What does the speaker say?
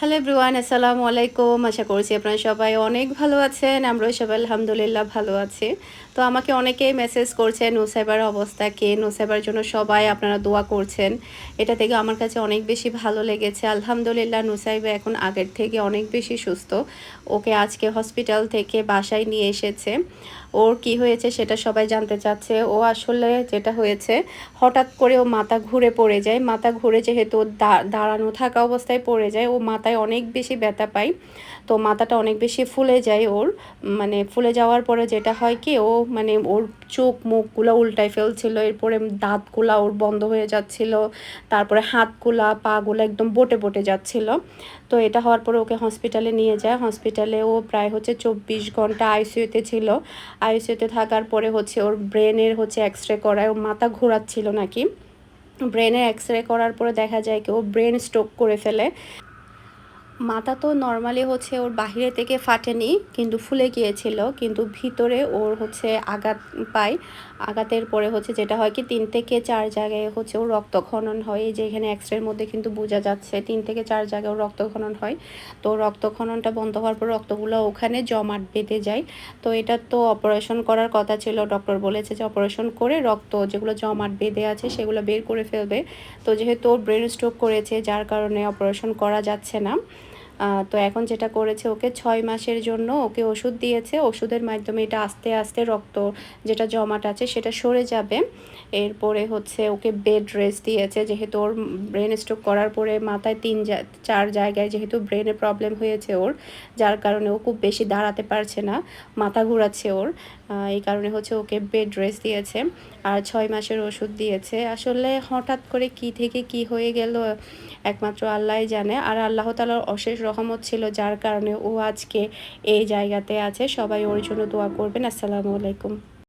Hello ব্রুয়ান আসসালামু আলাইকুম আশা করছি আপনারা সবাই অনেক ভালো আছেন। আমরাও সবাই আলহামদুলিল্লাহ ভালো আছি। তো আমাকে অনেকেই মেসেজ করছেন নুসাইবার অবস্থা কে? নুসাইবার জন্য সবাই আপনারা দোয়া করছেন। এটা থেকে আমার কাছে অনেক বেশি ভালো লেগেছে। আলহামদুলিল্লাহ নুসাইবা এখন আগের থেকে অনেক বেশি সুস্থ। ওকে আজকে হসপিটাল থেকে বাসায় নিয়ে এসেছে। ওর কি হয়েছে সেটা সবাই জানতে চাচ্ছে। ও আসলে যেটা হয়েছে, হঠাৎ করে ও মাথা ঘুরে পড়ে যায়। মাথা ঘুরে যেহেতু দাঁড়ানো থাকা অবস্থায় পড়ে যায়, ও মাথায় অনেক বেশি ব্যথা পায়। তো মাথাটা অনেক বেশি ফুলে যায় ওর। মানে ফুলে যাওয়ার পরে যেটা হয় কি, ও মানে ওর চোখ মুখগুলো উল্টায় ফেলছিল, এরপরে দাঁতগুলা ওর বন্ধ হয়ে যাচ্ছিল, তারপরে হাতগুলা, পাগুলো একদম বটে বটে যাচ্ছিল। তো এটা হওয়ার পরে ওকে হসপিটালে নিয়ে যায়। হসপিটালে ও প্রায় হচ্ছে চব্বিশ ঘণ্টা আইসিউতে ছিল। আইসিউতে থাকার পরে হচ্ছে ওর ব্রেনের হচ্ছে এক্স রে করায়। ওর মাথা ঘোরাচ্ছিল নাকি। ব্রেনে এক্স রে করার পরে দেখা যায় কি ও ব্রেন স্ট্রোক করে ফেলে। মাথা তো নর্মালি হচ্ছে ওর বাহিরে থেকে ফাটেনি, কিন্তু ফুলে গিয়েছিল, কিন্তু ভিতরে ওর হচ্ছে আঘাত পায়। আঘাতের পরে হচ্ছে যেটা হয় কি, তিন থেকে চার জায়গায় হচ্ছে ওর রক্তক্ষরণ হয়। যে এখানে এক্সরের মধ্যে কিন্তু বোঝা যাচ্ছে, তিন থেকে চার জায়গায় ওর রক্তক্ষরণ হয়। তো রক্তক্ষরণটা বন্ধ হওয়ার পর রক্তগুলো ওখানে জমাট বেঁধে যায়। তো এটা তো অপারেশন করার কথা ছিল ডক্টর বলেছে যে অপারেশন করে রক্ত যেগুলো জমাট বেঁধে আছে সেগুলো বের করে ফেলবে। তো যেহেতু ওর ব্রেন স্ট্রোক করেছে, যার কারণে অপারেশন করা যাচ্ছে না। তো এখন যেটা করেছে ওকে ছয় মাসের জন্য ওকে ওষুধ দিয়েছে। ওষুধের মাধ্যমে এটা আস্তে আস্তে রক্ত যেটা জমাট আছে সেটা সরে যাবে। এরপরে হচ্ছে ওকে বেড রেস্ট দিয়েছে। যেহেতু ওর ব্রেন স্ট্রোক করার পরে মাথায় তিন চার জায়গায় যেহেতু ব্রেনে প্রবলেম হয়েছে ওর, যার কারণে ও খুব বেশি দাঁড়াতে পারছে না, মাথা ঘুরাচ্ছে ওর। এই কারণে হচ্ছে ওকে বেড রেস্ট দিয়েছে আর ছয় মাসের ওষুধ দিয়েছে। আসলে হঠাৎ করে কি থেকে কি হয়ে গেল একমাত্র আল্লাহ জানে। আর আল্লাহ তালার অশেষ রহমত ছিল, যার কারণে ও আজকে এই জায়গাতে আছে। সবাই ওর জন্য দোয়া করবেন। আসসালামু আলাইকুম।